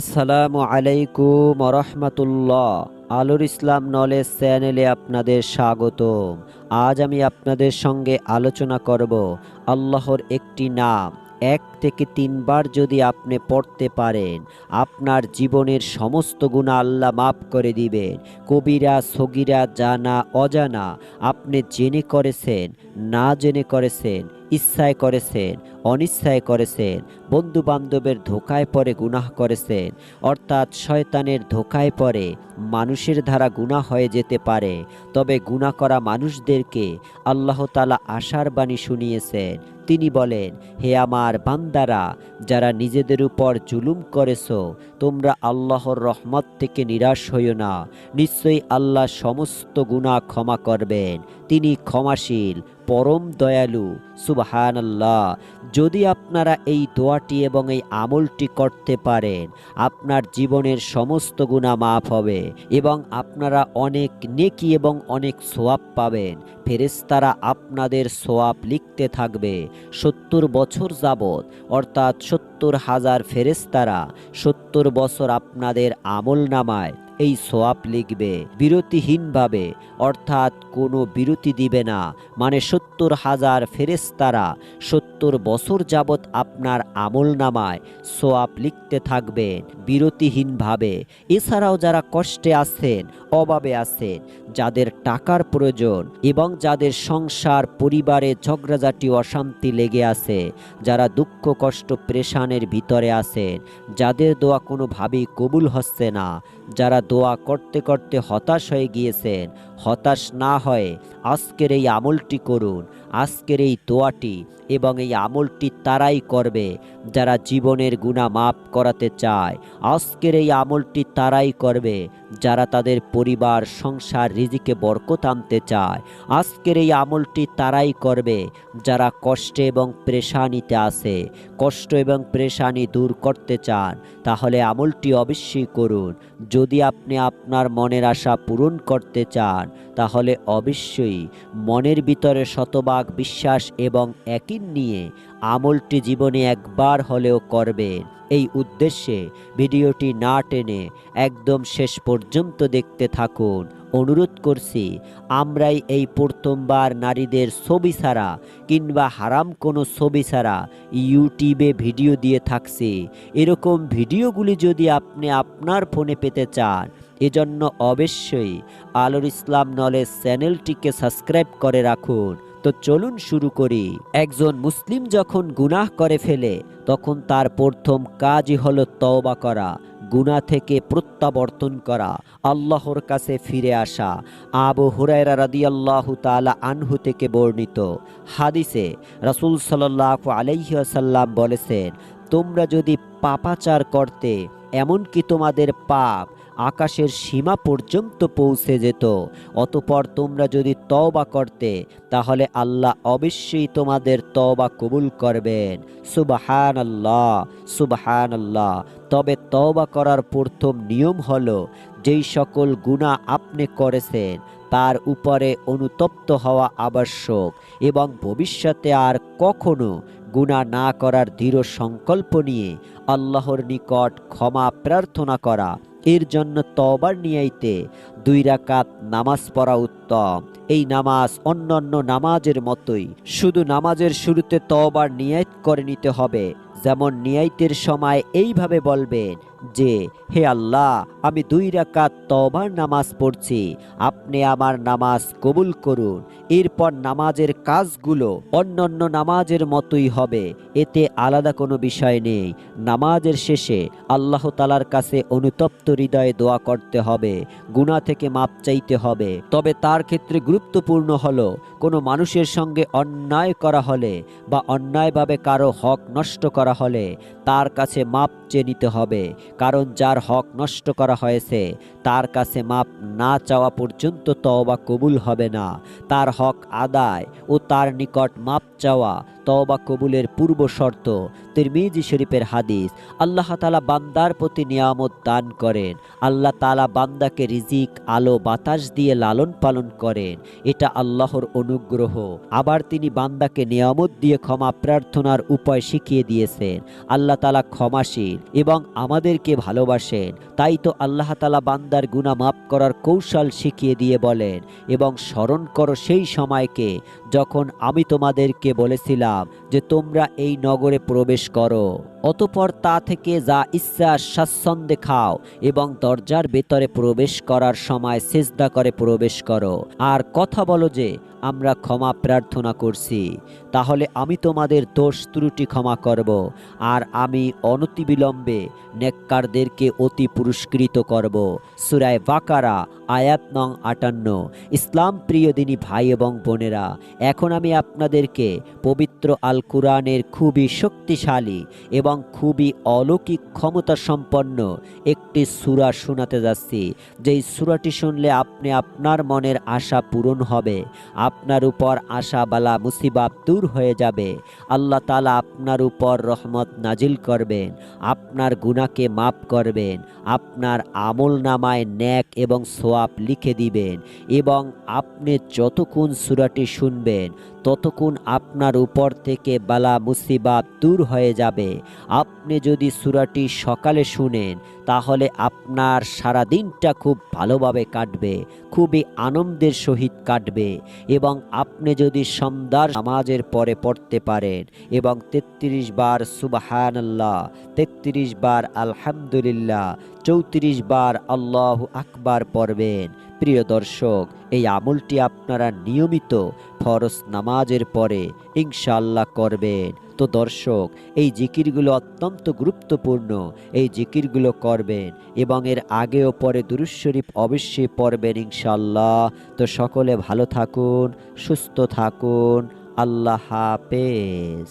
আসসালামু আলাইকুম রহমতুল্লাহ আলুর ইসলাম নলেজ চ্যানেলে আপনাদের স্বাগতম। আজ আমি আপনাদের সঙ্গে আলোচনা করব আল্লাহর একটি নাম। এক থেকে তিনবার যদি আপনি পড়তে পারেন, আপনার জীবনের সমস্ত গুণা আল্লাহ মাফ করে দিবেন। কবিরা, সগিরা, জানা, অজানা, আপনি জেনে করেছেন, না জেনে করেছেন, ইচ্ছায় করেছেন, অনিচ্ছায় করেছেন বন্ধু বান্ধবের ধোকায় পরে গুনাহ করেছেন, অর্থাৎ শয়তানের ধোকায় পরে মানুষের দ্বারা গুনাহ হয়ে যেতে পারে, তবে গুনাহ করা মানুষদেরকে আল্লাহ তালা আশার বাণী শুনিয়েছেন। তিনি বলেন, হে আমার বান্দারা, যারা নিজেদের উপর জুলুম করেছ, তোমরা আল্লাহর রহমত থেকে নিরাশ হইও না। নিশ্চয়ই আল্লাহ সমস্ত গুনাহ ক্ষমা করবেন। তিনি ক্ষমাশীল, পরম দয়ালু সুবাহান আল্লাহ যদি আপনারা এই দোয়াটি এবং এই আমলটি করতে পারেন, আপনার জীবনের সমস্ত গুণা মাফ হবে এবং আপনারা অনেক নেকি এবং অনেক সোয়াব পাবেন। ফেরেস্তারা আপনাদের সোয়াব লিখতে থাকবে। সত্তর বছর যাবৎ অর্থাৎ সত্তর হাজার ফেরেস্তারা সত্তর বছর আপনাদের আমল নামায় এই সোয়াব লিখবে, বিরতিহীনভাবে, অর্থাৎ কোনো বিরতি দিবে না। মানে সত্তর হাজার ফেরেস্তারা সত্তর বছর যাবৎ আপনার আমল নামায় সোয়াব লিখতে থাকবেন বিরতিহীনভাবে। এছাড়াও যারা কষ্টে আছেন, অভাবে আছেন, যাদের টাকার প্রয়োজন এবং যাদের সংসার, পরিবারে ঝগড়াঝাটি, অশান্তি লেগে আছে, যারা দুঃখ, কষ্ট, প্রেশানের ভিতরে আছেন, যাদের দোয়া কোনোভাবেই কবুল হচ্ছে না যারা দোয়া করতে করতে হতাশ হয়ে গিয়েছেন হতাশ না হয়ে আজকের এই আমলটি করুন, আজকের এই দোয়াটি এবং এই আমলটি তারাই করবে যারা জীবনের গুণা মাপ করাতে চায়। আজকের এই আমলটি তারাই করবে যারা তাদের পরিবার, সংসার, রিজিকে বরকত আনতে চায়। আজকের এই আমলটি তারাই করবে যারা কষ্টে এবং প্রেশানিতে আছে। কষ্ট এবং প্রেশানি দূর করতে চান, তাহলে আমলটি অবশ্যই করুন। যদি আপনি আপনার মনের আশা পূরণ করতে চান তাহলে অবশ্যই মনের ভিতরে শতভাগ বিশ্বাস এবং একই নিয়ে আমলটি জীবনে একবার হলেও করবেন। এই উদ্দেশ্যে ভিডিওটি না টেনে একদম শেষ পর্যন্ত দেখতে থাকুন। অনুরোধ করছি, আমরাই এই প্রথমবার নারীদের ছবি ছাড়া কিংবা হারাম কোনো ছবি ছাড়া ইউটিউবে ভিডিও দিয়ে থাকছি। এরকম ভিডিওগুলি যদি আপনি আপনার ফোনে পেতে চান এজন্য অবশ্যই আলোর ইসলাম নলেজ চ্যানেলটিকে সাবস্ক্রাইব করে রাখুন। তো চলুন শুরু করি। একজন মুসলিম যখন গুনাহ করে ফেলে, তখন তার প্রথম কাজই হলো তওবা করা, গুনাহ থেকে প্রত্যাবর্তন করা, আল্লাহর কাছে ফিরে আসা। আবু হুরায়রা রাদিয়াল্লাহু তাআলা আনহু থেকে বর্ণিত হাদিসে রাসূল সাল্লাল্লাহু আলাইহি ওয়াসাল্লাম বলেছেন, তোমরা যদি পাপাচার করতে, এমনকি তোমাদের পাপ আকাশের সীমা পর্যন্ত পৌঁছে যেত। অতপর তোমরা যদি তওবা করতে, তাহলে আল্লাহ অবশ্যই তোমাদের তওবা কবুল করবেন। সুবাহান আল্লাহ সুবাহান আল্লাহ তবে তওবা করার প্রথম নিয়ম হলো, যেই সকল গুণা আপনি করেছেন, তার উপরে অনুতপ্ত হওয়া আবশ্যক এবং ভবিষ্যতে আর কখনো গুণা না করার দৃঢ় সংকল্প নিয়ে আল্লাহর নিকট ক্ষমা প্রার্থনা করা। এর জন্য তবার নিয়াইতে দুই রাকাত নামাজ পড়া উত্তম। এই নামাজ অন্যান্য নামাজের মতোই। শুধু নামাজের শুরুতে তবার নিয়াত করে নিতে হবে। যেমন নিয়াইতের সময় এইভাবে বলবেন যে, হে আল্লাহ, আমি দুই রাকাত তবার নামাজ পড়ছি। আপনি আমার নামাজ কবুল করুন। এরপর নামাজের কাজগুলো অন্যান্য নামাজের মতোই হবে। এতে আলাদা কোনো বিষয় নেই। নামাজের শেষে আল্লাহ তালার কাছে অনুতপ্ত হৃদয়ে দোয়া করতে হবে। গুণা থেকে মাপ চাইতে হবে। তবে তার ক্ষেত্রে গুরুত্বপূর্ণ হলো, কোনো মানুষের সঙ্গে অন্যায় করা হলে বা অন্যায়ভাবে কারও হক নষ্ট করা হলে তার কাছে মাপ চেয়ে নিতে হবে। কারণ যার হক নষ্ট করা হয়েছে, তার কাছে মাপ না চাওয়া পর্যন্ত তওবা কবুল হবে না। তার হক আদায় ও তার নিকট মাপ চাওয়া তওবা কবুলের পূর্ব শর্ত। তিরমিজি শরীফের হাদিস, আল্লাহ তালা বান্দার প্রতি নিয়ামত দান করেন। আল্লাহ তালা বান্দাকে রিজিক, আলো, বাতাস দিয়ে লালন পালন করেন। এটা আল্লাহর অনুগ্রহ। আবার তিনি বান্দাকে নিয়ামত দিয়ে ক্ষমা প্রার্থনার উপায় শিখিয়ে দিয়েছেন। আল্লাহ তালা ক্ষমাশীল এবং আমাদেরকে ভালোবাসেন। তাই তো আল্লাহ তালা বান্দার গুণা মাফ করার কৌশল শিখিয়ে দিয়ে বলেন এবং স্মরণ করো সেই সময়কে যখন আমি তোমাদেরকে বলেছিলাম যে তোমরা এই নগরে প্রবেশ করো। অতপর তা থেকে যা ইচ্ছা স্বাচ্ছন্দ্যে খাও এবং দরজার ভেতরে প্রবেশ করার সময় সেজদা করে প্রবেশ করো। আর কথা বলো যে, আমরা ক্ষমা প্রার্থনা করছি। তাহলে আমি তোমাদের দোষ ত্রুটি ক্ষমা করব আর আমি অনতিবিলম্বে নেককারদেরকে অতি পুরস্কৃত করব। সুরায় বাকারা, আয়াত নং আটান্ন। ইসলাম প্রিয় দিনী ভাই এবং বোনেরা, এখন আমি আপনাদেরকে পবিত্র আল কুরআনের খুবই শক্তিশালী এবং খুবই অলৌকিক ক্ষমতা সম্পন্ন একটি সূরা শোনাতে যাচ্ছি। যেই সূরাটি শুনলে আপনি আপনার মনের আশা পূরণ হবে। আপনার উপর আশা বালা মুসিবাত দূর হয়ে যাবে। আল্লাহ তালা আপনার উপর রহমত নাজিল করবেন। আপনার গুনাকে মাফ করবেন। আপনার আমল নামায় ন্যাক এবং সোয়াব লিখে দিবেন এবং আপনি যতক্ষণ সুরাটি শুনবেন, ততক্ষণ আপনার উপর থেকে বালা মুসিবাত দূর হয়ে যাবে। আপনি যদি সুরাটি সকালে শুনেন, তাহলে আপনার সারা দিনটা খুব ভালোভাবে কাটবে, খুবই আনন্দের সহিত কাটবে এবং আপনি যদি সন্ধ্যার নামাজের পরে পড়তে পারেন এবং তেত্রিশ বার সুবাহান আল্লাহ তেত্রিশ বার আলহামদুলিল্লাহ, চৌত্রিশ বার আল্লাহ আকবার পড়বেন, প্রিয় দর্শক, এই আমলটি আপনারা নিয়মিত ফরজ নামাজের পরে ইনশাল্লাহ করবেন। তো দর্শক, এই জিকিরগুলো অত্যন্ত গুরুত্বপূর্ণ। এই জিকিরগুলো করবেন এবং এর আগে ও পরে দুরুশরীফ অবশ্যই পড়বেন ইনশাল্লাহ তো সকলে ভালো থাকুন, সুস্থ থাকুন, আল্লাহ হাফেজ।